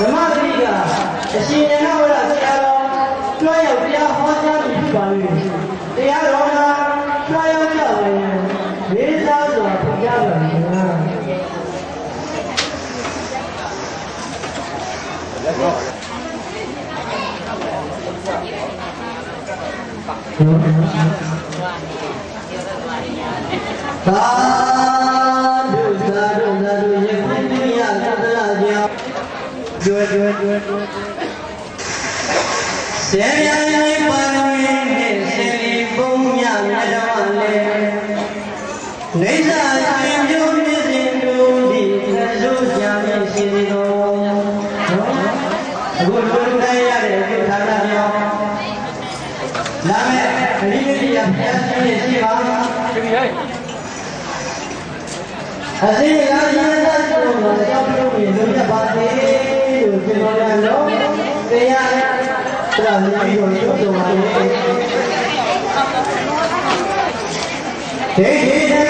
ဓမ္မဂရိကအရှင်ဉာဏဝရဆရာတော်တွားရောက်တရားဟောကြားသူဖြစ်ပါလေတရားတော်ဟာတွားရောက်ကြပါရင်လေးစားစွာဖြစ်ကြပါမလားလက်တော့ဒါ ဆယ်ရိုင်းပါရမီနဲ့ဆယ်လီပုံညလက်တော်လဲနေသာဆိုင်မျိုးမြင့်စဉ်တို့ဒီသက်လို့ကြာမြင့်စီတော်အခုလူတိုင်းရတဲ့ဒီဌာနပြောင်းလာမဲ့ခရီးမကြီးရဖျက်ဆင်းနေရှိပါခရီးဟဲ့အစင်းရရရတဲ့ပုံမှာတောက်ပြုံးနေလို့ပြပါသေး Thế thì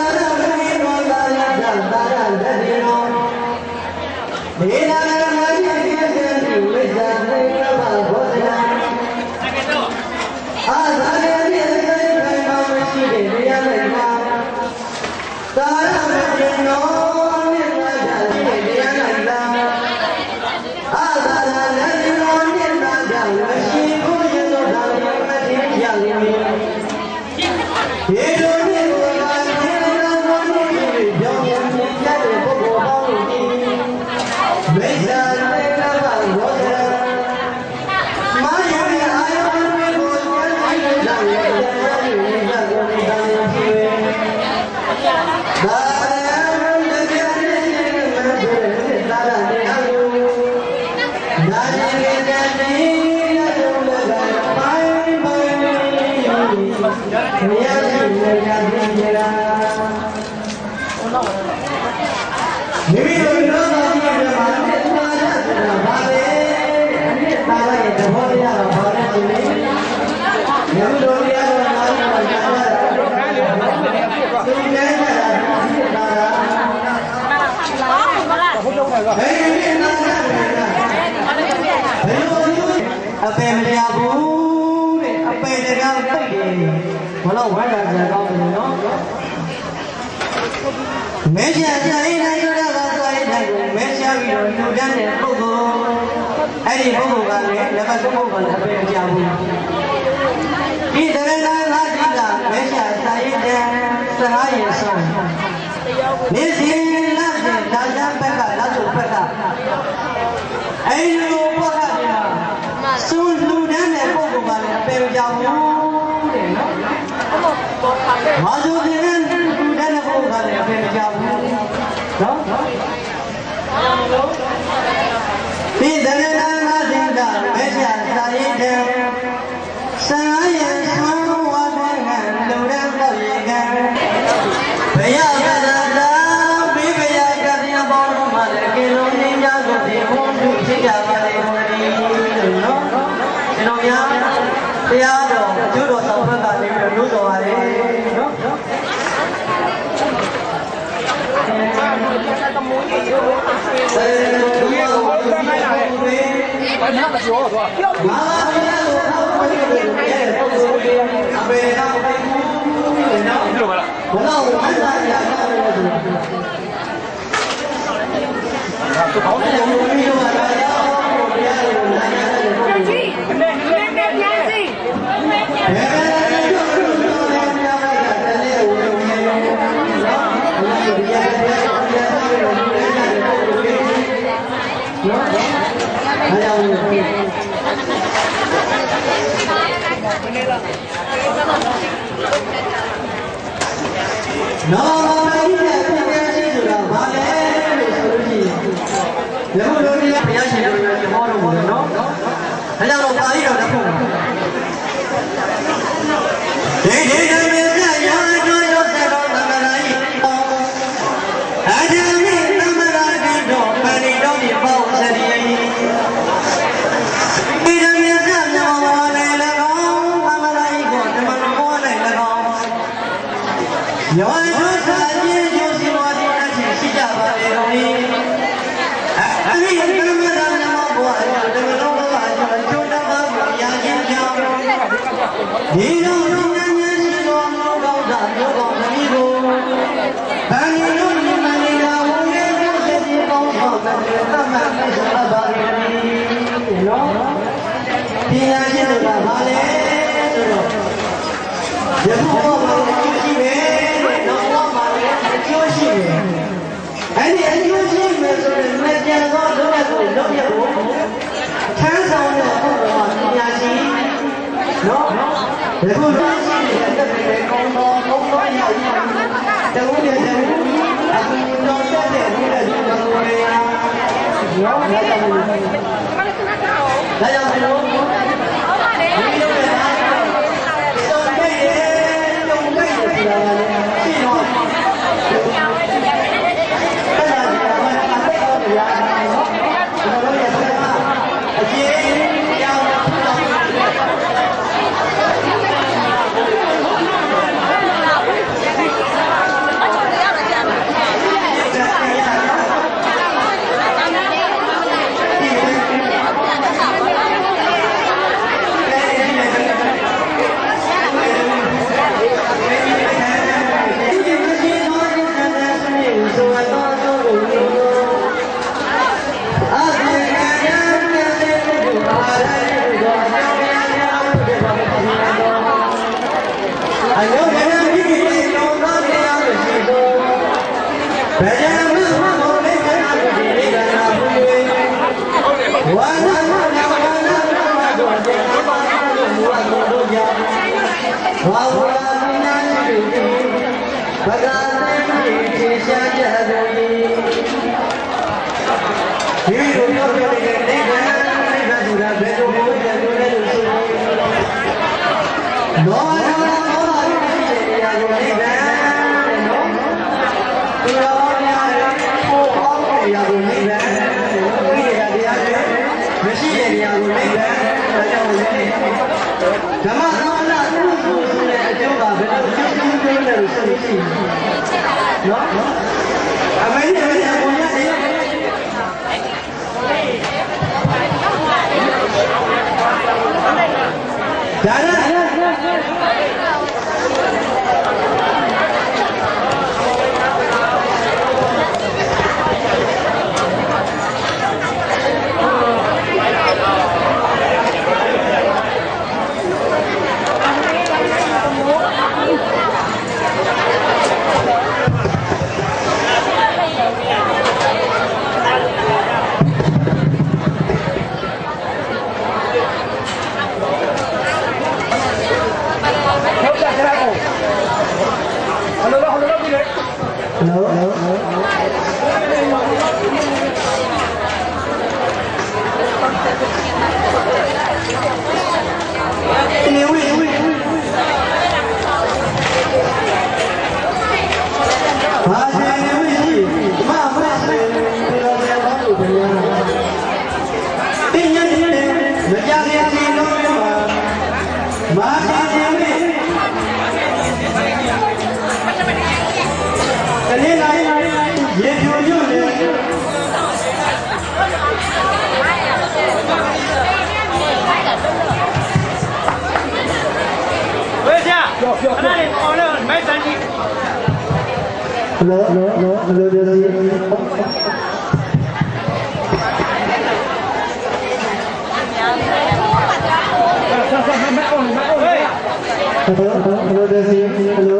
အပင်မရဘူး တော့ဝိုင်းလာကြတော့တယ်နော်မဲချာကြရင်နိုင်ရတာကသွားရင်နိုင်ကိုမဲချာပြီးတော့လူတန်းတဲ့ပုဂ္ဂိုလ်အဲ့ဒီပုဂ္ဂိုလ်ကလည်းလက်ပတ်ပုဂ္ဂိုလ်ကလည်းအပြည့်အစုံဒီတရဏငါးတိကမဲချာစာရင်တဲ့စဟာရင်ဆုံးနေစီလာတဲ့ဒါသာဘက်ကလာသူဘက်ကအဲ့ဒီလိုပုဂ္ဂိုလ်ကစွန့်လူတန်းတဲ့ပုဂ္ဂိုလ်ကလည်းအပြည့်အစုံ ငါတို့ဒီနေ့တဲ့ဘုရားလည်းအဖေမကြောက်ဘူးနော်ဒီတဏှာနာသင်္တာမေတ္တာသာရိတံစံရံသောဝါဒဝံလုံရံတော့ရေကံဘယပဒတာမိဘယကတိယဘောဓမလကေလုံးနေကြသို့ဒီဘုံသူဖြစ်ကြပါလေဟောဒီနော်ကျွန်တော်များတရား ဘာမှမပြောတော့ဘာမှမပြောတော့ဘာမှမပြောတော့ရဲ့ပုဂ္ဂိုလ်တွေအပေတော့ဘယ်လိုနော်ဘုရားကိုမဆရာရတာလို့ဆိုတော့ဘောင်းတယ်ဘုရားကဘုရားကိုလာရတယ်ဘုရားကြီး နည်းနည်းနည်းပြန်စီ ဘယ်လိုလဲဘုရားကတည်းကဝင်နေတယ်နော်ဘုရားကိုရရတယ်ဘုရားကိုရရတယ်ဘုရားကိုနော်အားရအောင် နော်မင်းရဲ့ပြည့်ရှိဆိုတာဘာလဲလို့ဆိုလို့ရှိရင်လက်မလို့တရားဘုရားရှင်တို့ရဲ့ဟောတော်မူတယ်နော်ဒါကြောင့် ဒီလိုဉာဏ်ဉာဏ်ရှိတော်မူကောင်းတာမျိုးကောင်းသမီးကိုဗန္ဒီတို့မြမနေတာဝေရုပ်စေတီပေါင်းဆောင်တဲ့သမတ်မိတ်ဆွေပါရမီနော်ပညာရှိတွေကဘာလဲဆိုတော့ယခုဘဝမှာအကျိုးရှိမယ်နောက်ဘဝမှာလည်းအကျိုးရှိမယ်အဲ့ဒီအကျိုးရှိမယ်ဆိုရင်မကြံသောဒုက္ခကိုလုံးရဖို့ထမ်းဆောင်တဲ့ပုဂ္ဂိုလ်မှာပညာ ရှိနော်ယခုတော့ရှိနေတဲ့တဲ့ကောင်းသောဘုံတော်ရည်တကူတဲ့တကူအခုတော့တက်တဲ့ဒီတဲ့ဒီကောင်းတော်ရည်ရောရကြမယ်ဒါကြောင့်ဘယ်လိုဒီလိုလဲတုံ့ပြန်ရတုံ့ပြန်ရဆိုတာကလည်းရှိတော့အဲ့ဒါကမှအသက်တော်ရည်နော်ကျွန်တော်တို့ရဲ့ဆရာအကျေရောင်တော်အယုဒနာမိမိရဲ့တော်သောတရားကိုရှိသောဗကြံမမမောလေးကနာတိလေကနာဘုရားဝါနာမနာဝါနာမတော်တဲ့ဘာသာကိုမူအပ်တော်ကြောင့်ဘာဝရဏနာရှိသည်ဗဂာသေတိထေရှားကြတော်၏ ဒီလိုပြောပြတဲ့နိဗ္ဗာန်နိဗ္ဗာန်ဆိုတာဘယ်လိုမျိုးပြန်လို့လဲလို့ဆိုရင်လောကမှာဘောဟာရတဲ့တရားကိုနိဗ္ဗာန်တဲ့နော်ဒီတော်များတဲ့ကိုအောင်တဲ့တရားကိုနိဗ္ဗာန်ဒီတရားတရားတွေမရှိတဲ့တရားကိုနိဗ္ဗာန်ဒါကြောင့်လည်းဓမ္မသောနာသူ့ကိုဆိုတဲ့အကျိုးကဘယ်လိုကျိုးကျိုးကျိုးလဲလို့ဆိုလို့ရှိရင်နော်အမေ Ele é ကြခဏလေးအောင်လို့မိုက်တန်ကြီးလောလောလောလောလောလောဝေး Hello, hello, hello, Desi. Hello.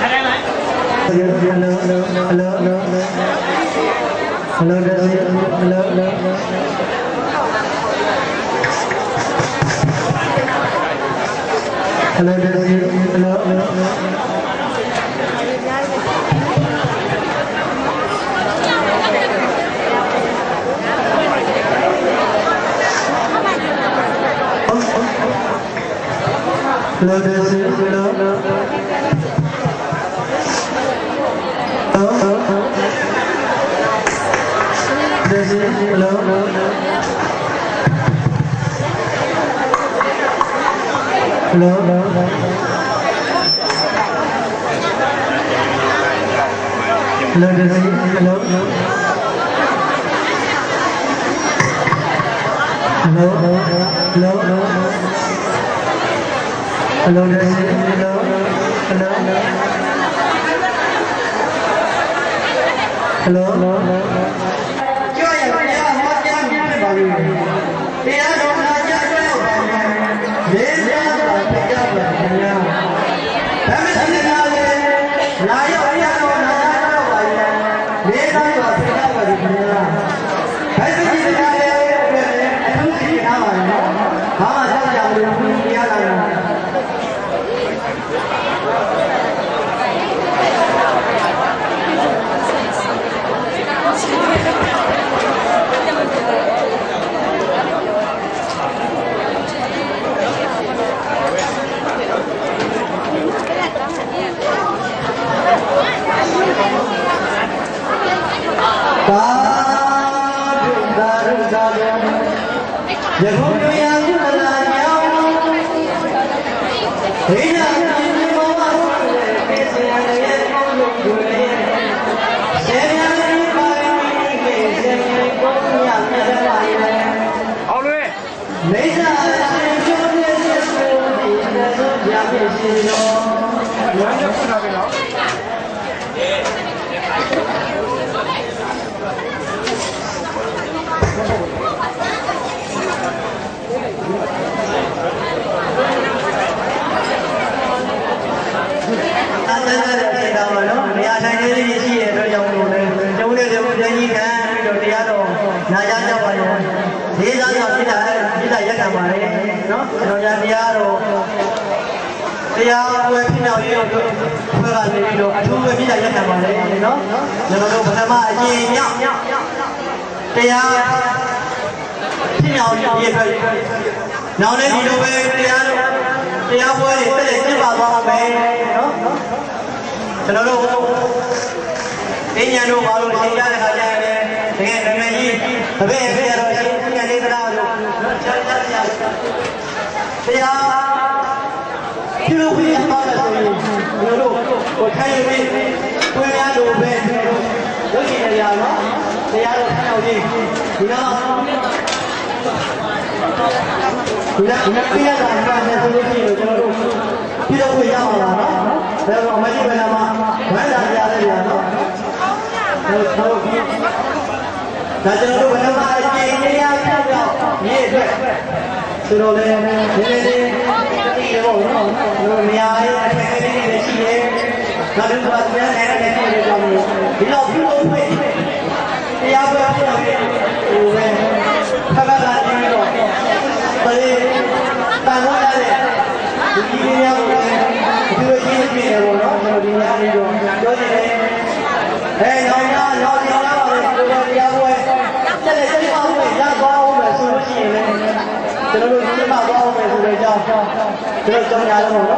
ထိုင်လိုက် Hello, hello, hello, hello, hello, hello. Hello, لو لو Hello, hello, hello, hello. Hello, hello, hello. Hello, hello, hello. Hello, lớn Hello, hello. Hello, hello, hello, hello, hello. Hello, Hello, hello, hello. Hello, hello, hello. ဘာမှဆောက်ကြလို့ဘုရားလာတာ။သာဓုသာဓုသာဓုယခုတရားကုသလာကြောင်းဒိဋ္ဌာတိမောဟပြေစေရရဲ့ကောင်းလို့ကိုယ်ရဲ့ဆေယံဒီပါရမီကေစေကောင်းရမြတ်ပါရဲ့ အောင်လွေး မေဇာရှင်ကျိုးရဲ့ဆိုဒီနဲ့ဆိုပြပြရှင်ရော ဝမ်းချက်ဖွင့်ထားပြီနော် အားလုံးလည်းပြေတာပါနော်။တရားနိုင်လေးလေးရှိတဲ့အတွက်ကြောင့်လို့လည်းကျုံးတဲ့လူပြန်ကြီးခံပြီးတော့တရားတော်နာကြားကြပါရော။ လေးစားစွာပြတာပြတာရက်ခံပါလေနော်။ကျွန်တော်ညာတရားတော်တရားဝယ်ဖြစ်အောင်ရအောင်ဘယ်ကနေပြီးတော့အထူးပဲပြတာရက်ခံပါလေနော်။ကျွန်တော်တို့ပထမအရင်မြောက်တရားဖြစ်အောင်ရည်အတွက်နောက်လည်းဒီလိုပဲတရားတော်တရားပွဲတွေတက်တက်ကျင့်ပါသွားမယ်နော်ကျွန်တော်တို့အင်းညာတို့ဘာလို့ရှင်းရတဲ့ခါကျရင်တကယ်ငငယ် ကြီးတပည့်အဖေရတော့ရှင်းညလေးတရားလို့ချက်ချက်ရတရားပြုလို့ပြရပါလားဆိုရင်ကျွန်တော်တို့ကိုထိုင်ရပြီးကိုရလို့ပဲရုပ်ရှင်ရနော်တရားတော်ဆောင်းကြီးဒီတော့ဒီကဒီကပြရတာကလည်းဆိုလို့ရှိရင်ကျွန်တော်တို့ပြုလို့ပြရမှာလားနော်ဒါတော့မကြီးဘယ်နာမှာဝမ်းသာကြရတယ်ဗျာနော်ဟုတ်ဟုတ် ဒါကျွန်တော်တို့ဘယ်မှာအကျဉ်းတရားဖြတ်တော့မြေအတွက်ဆိုတော့လေနည်းနည်းလေးဒီလိုနော်ကျွန်တော်နေရာရေးအခက်အခဲလေးတွေရှိတယ်ဒါတို့ကပြန်နေတဲ့နေရာတွေကြောင့်ဒီတော့ပြုလို့ပြတရားပွဲပြတော့ဟိုပဲခက်ခက်လာကြည့်တော့ပရိတန်သွားရတဲ့ဒီကြီးများကိုဒီလိုကြီးပြနေတော့နော်ကျွန်တော်ဒီညနေတော့ပြောနေတယ်အဲညောင်ရညောင်ရပါလေဒီလိုတရားပွဲ ပြန်လည်းစိတ်မအောင်ပဲရသွားအောင်ပဲဆိုလို့ရှိရင်လည်းကျွန်တော်တို့စိတ်မသွားအောင်ပဲဆိုတဲ့အကြောင်းကျွန်တော်ကြောင်းညာလုံးတော့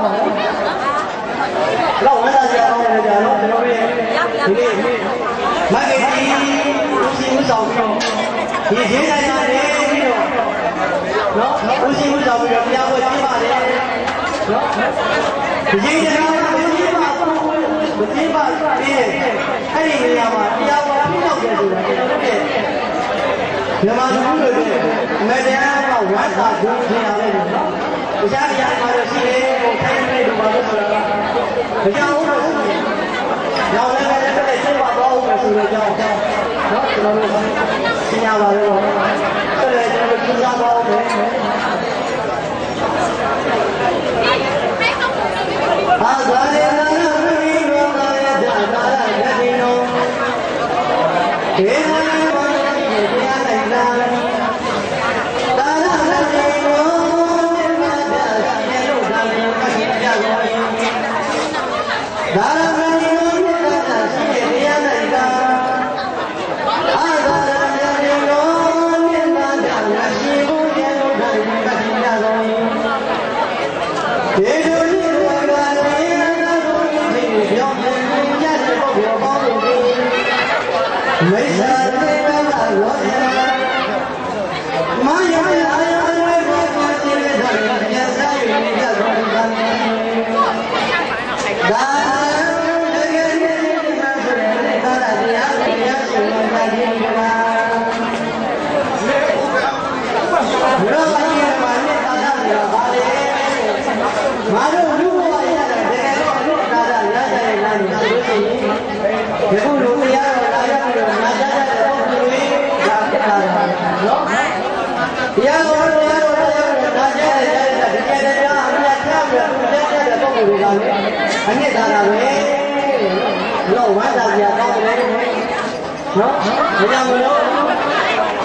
လောက်ဝမ်းသာစရာကောင်းတယ်ကြာတော့ကျွန်တော်ရဲ့ဒီနေ့မဂ္ဂတိဦးစီးဦးဆောင်ပြီးတော့ဒီဈေးတိုင်းမှာလည်းပြီးတော့နော်ဦးစီးဦးဆောင်ပြီးတော့တရားပွဲကျင်းပါတယ်နော်ဒီဈေးတိုင်း မြန်မာလူမျိုးတွေအမေတရားကဝါစာဒုထင်ရမယ်နော်။တရားတရားမှာတော့ရှိတယ်ကိုခိုင်းနေတယ်ဘာလို့ဆိုတာကမကြောက်ဘူးတော့။နောက်လည်းလည်းတက်တဲ့စိတ်ပါတော့ဦးမယ်ဆိုတော့ကြောက်ကြောက်နော်ကျွန်တော်တို့သိရပါတော့။ဆက်လည်းကျွန်တော်တို့ပြန်သွားတော့မယ်။အာဇာလေနာမီရောမာယဒါဒါဒါဒီနောဒေ စားတာပဲလို့ဝမ်းသာစရာကောင်းတယ်နော်ဒါကြောင့်မလို့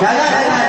ဒါကဒါက